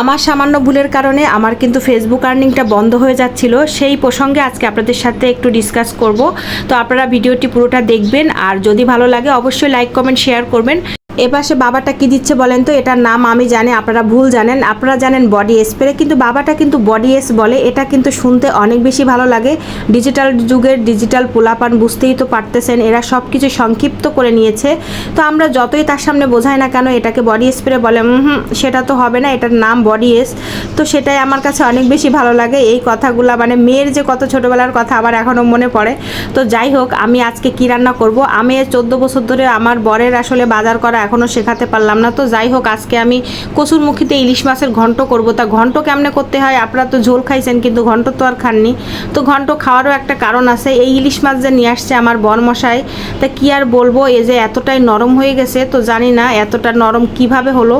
আমার সামান্য ভুলের কারণে আমার কিন্তু ফেসবুক আর্নিংটা বন্ধ হয়ে যাচ্ছিল। সেই প্রসঙ্গে আজকে আপনাদের সাথে একটু ডিসকাস করব। তো আপনারা ভিডিওটি পুরোটা দেখবেন। আর যদি ভালো লাগে অবশ্যই লাইক কমেন্ট শেয়ার করবেন। এপাশে বাবাটা কি দিচ্ছে বলেন তো? এটার নাম আমি জানি, আপনারা ভুল জানেন। আপনারা জানেন বডি স্প্রে কিন্তু বাবাটা কিন্তু বডি এস বলে, এটা কিন্তু শুনতে অনেক বেশি ভালো লাগে। ডিজিটাল যুগের ডিজিটাল পোলাপান বুঝতেই তো পারতেছেন, এরা সব কিছু সংক্ষিপ্ত করে নিয়েছে। তো আমরা যতই তার সামনে বোঝাই না কেন, এটাকে বডি স্প্রে বলে হুম, সেটা তো হবে না, এটার নাম বডি এস তো সেটাই আমার কাছে অনেক বেশি ভালো লাগে। এই কথাগুলা মানে মেয়ের যে কত ছোটোবেলার কথা আমার এখনও মনে পড়ে। তো যাই হোক, আমি আজকে কী রান্না করব? আমি চোদ্দ বছর ধরে আমার বরের আসলে বাজার করা এখনও শেখাতে পারলাম না। তো যাই হোক, আজকে আমি কচুরমুখীতে ইলিশ মাছের ঘন্ট করব। তা ঘন্ট কেমনে করতে হয়? আপনারা তো ঝোল খাইছেন, কিন্তু ঘন্ট তো আর খাননি। তো ঘন্ট খাওয়ারও একটা কারণ আছে। এই ইলিশ মাছ যে নিয়ে আসছে আমার বরমশাই, তা কি আর বলব? এই যে এতটাই নরম হয়ে গেছে, তো জানি না এতটা নরম কীভাবে হলো।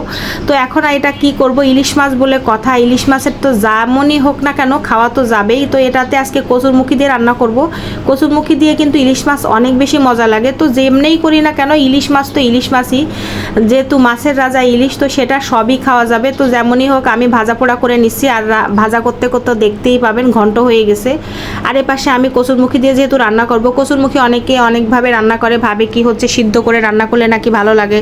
তো এখন এটা কি করব? ইলিশ মাছ বলে কথা। ইলিশ মাছের তো যেমনই হোক না কেন, খাওয়া তো যাবেই। তো এটাতে আজকে কচুরমুখী দিয়ে রান্না করব। কচুরমুখী দিয়ে কিন্তু ইলিশ মাছ অনেক বেশি মজা লাগে। তো যেমনেই করি না কেন, ইলিশ মাছ তো ইলিশ মাছই। যেহেতু মাছের রাজা ইলিশ, তো সেটা সবই খাওয়া যাবে। তো যেমনই হোক, আমি ভাজা পোড়া করে নিচ্ছি, আর ভাজা করতে করতে দেখতেই পাবেন, ঘন্ট হয়ে গেছে। আর এ পাশে আমি কচুরমুখী দিয়ে যেহেতু রান্না করব, কচুরমুখী অনেকে অনেকভাবে রান্না করে, ভাবে কি হচ্ছে, সিদ্ধ করে রান্না করলে নাকি ভালো লাগে।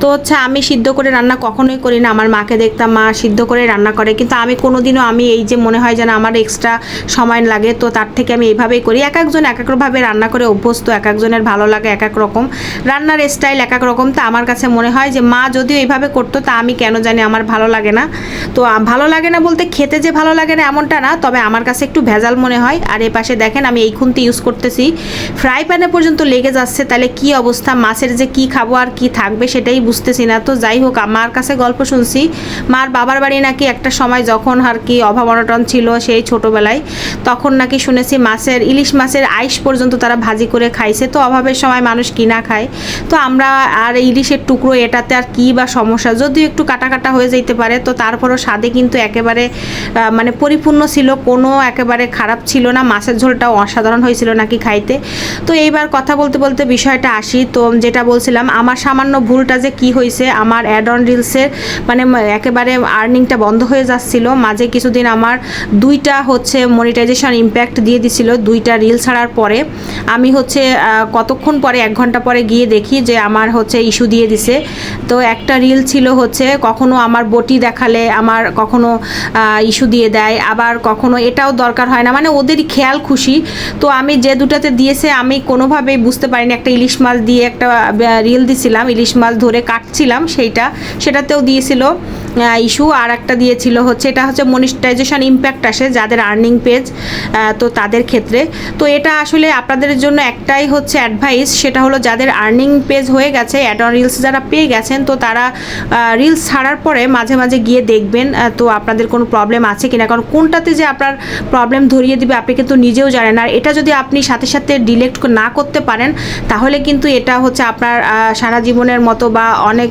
তো হচ্ছে, আমি সিদ্ধ করে রান্না কখনোই করি না, আমার মাকে দেখতাম, মা সিদ্ধ করে রান্না করে, কিন্তু আমি কোনোদিনও আমি এই যে মনে হয় যেন আমার এক্সট্রা সময় লাগে, তো তার থেকে আমি এইভাবেই করি। এক একজন এক একভাবে রান্না করে অভ্যস্ত, এক একজনের ভালো লাগে এক এক রকম। রান্নার স্টাইল এক এক রকম, তো আমার কাছে মনে হয় যে মা যদিও এইভাবে করতো, তা আমি কেন জানি আমার ভালো লাগে না। তো ভালো লাগে না বলতে খেতে যে ভালো লাগে না এমনটা না, তবে আমার কাছে একটু ভেজাল মনে হয়। আর এ পাশে দেখেন, আমি এই খুন্তি ইউজ করতেছি। ফ্রাই প্যানে পর্যন্ত লেগে যাচ্ছে, তাহলে কি অবস্থা? মাছের যে কি খাব আর কি থাকবে সেটাই বুঝতেছি না। তো যাই হোক আমার কাছে গল্প শুনছি। মার বাবার বাড়ি নাকি একটা সময় যখন আর কি অভাব অনটন ছিল সেই ছোটোবেলায়, তখন নাকি শুনেছি মাছের, ইলিশ মাছের আইস পর্যন্ত তারা ভাজি করে খাইছে। তো, অভাবের সময় মানুষ কিনা খায়। তো, আমরা আর ইলিশের টুকরো এটাতে আর কি বা সমস্যা? যদিও একটু কাটা কাটা হয়ে যেতে পারে, তো তারপরও স্বাদে কিন্তু একেবারে মানে পরিপূর্ণ ছিল, কোনো একেবারে খারাপ ছিল না, মাছের ঝোলটাও অসাধারণ হয়েছিল নাকি খাইতে। তো এইবার কথা বলতে বলতে বিষয়টা আসি, তো যেটা বলছিলাম, আমার সামান্য ভুলটা যে কি হয়েছে আমার অ্যাড অন রিলসের মানে একেবারে আর্নিংটা বন্ধ হয়ে যাচ্ছিল, মাঝে কিছুদিন আমার দুইটা হচ্ছে মনিটাইজেশন ইম্প্যাক্ট দিয়ে দিছিল, দুইটা রিল ছাড়ার পরে। আমি হচ্ছে কতক্ষণ পরে, এক ঘণ্টা পরে গিয়ে দেখি যে আমার হচ্ছে ইস্যু দিয়ে দিছে। তো একটা রিল ছিল হচ্ছে কখনো আমার বটি দেখালে আমার কখনো ইস্যু দিয়ে দেয়, আবার কখনো এটাও দরকার হয় না। মানে ওদেরই খেয়াল খুশি। তো আমি যে দুটাতে দিয়েছে, আমি কোনোভাবেই বুঝতে পারিনি। একটা ইলিশ মাছ দিয়ে একটা রিল দিছিলাম, ইলিশ মাছ ধরে কাটছিলাম সেইটা, সেটাতেও দিয়েছিল ইস্যু আর একটা দিয়েছিল হচ্ছে, এটা হচ্ছে মনিটাইজেশন ইম্প্যাক্ট আসে যাদের আর্নিং পেজ তো তাদের ক্ষেত্রে। তো এটা আসলে আপনাদের জন্য একটাই হচ্ছে অ্যাডভাইস সেটা হলো যাদের আর্নিং পেজ হয়ে গেছে অ্যাড অন রিলস যারা পেয়ে গেছেন, তো তারা রিলস ছাড়ার পরে মাঝে মাঝে গিয়ে দেখবেন তো আপনাদের কোনো প্রবলেম আছে কিনা? কারণ কোনটাতে যে আপনার প্রবলেম ধরিয়ে দিবে আপনি কিন্তু নিজেও জানেন আর এটা যদি আপনি সাথে সাথে ডিলেক্ট না করতে পারেন, তাহলে কিন্তু এটা হচ্ছে আপনার সারা জীবনের মতো বা অনেক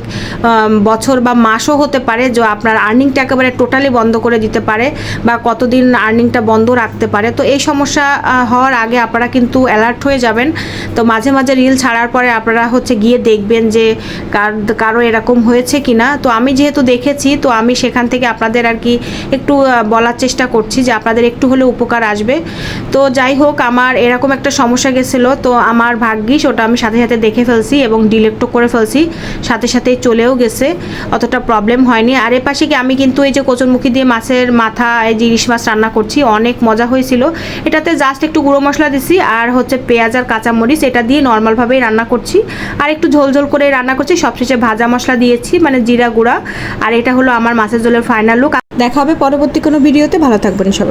বছর বা মাসও হতে পারে যে আপনার আর্নিংটা একেবারে টোটালি বন্ধ করে দিতে পারে বা কতদিন আর্নিংটা বন্ধ রাখতে পারে। তো এই সমস্যা হওয়ার আগে আপনারা কিন্তু অ্যালার্ট হয়ে যাবেন। তো মাঝে মাঝে রিল ছাড়ার পরে আপনারা হচ্ছে গিয়ে দেখবেন যে কার, কারও এরকম হয়েছে কি না তো আমি যেহেতু দেখেছি, তো আমি সেখান থেকে আপনাদের আর কি একটু বলার চেষ্টা করছি যে আপনাদের একটু হলেও উপকার আসবে। তো যাই হোক, আমার এরকম একটা সমস্যা গেছিল, তো আমার ভাগ্যিস ওটা আমি সাথে সাথে দেখে ফেলছি এবং ডিলেক্টও করে ফেলছি, সাথে সাথে চলেও গেছে, অতটা প্রবলেম হয়নি। আর এ পাশে কি আমি কিন্তু এই যে কচুরমুখী দিয়ে মাছের মাথা, এই যে ইলিশ মাছ রান্না করছি, অনেক মজা হয়েছিল। এটাতে জাস্ট একটু গুঁড়ো মশলা দিছি, আর হচ্ছে পেঁয়াজ আর কাঁচামরিচ, এটা দিয়ে নর্মালভাবেই রান্না করছি। আর একটু ঝোল ঝোল করে রান্না করছি সবশেষে ভাজা মশলা দিয়েছি মানে জিরা গুঁড়া। আর এটা হলো আমার মাছের জলের ফাইনাল লুক দেখা হবে পরবর্তী কোনো ভিডিওতে ভালো থাকবেন সবাই।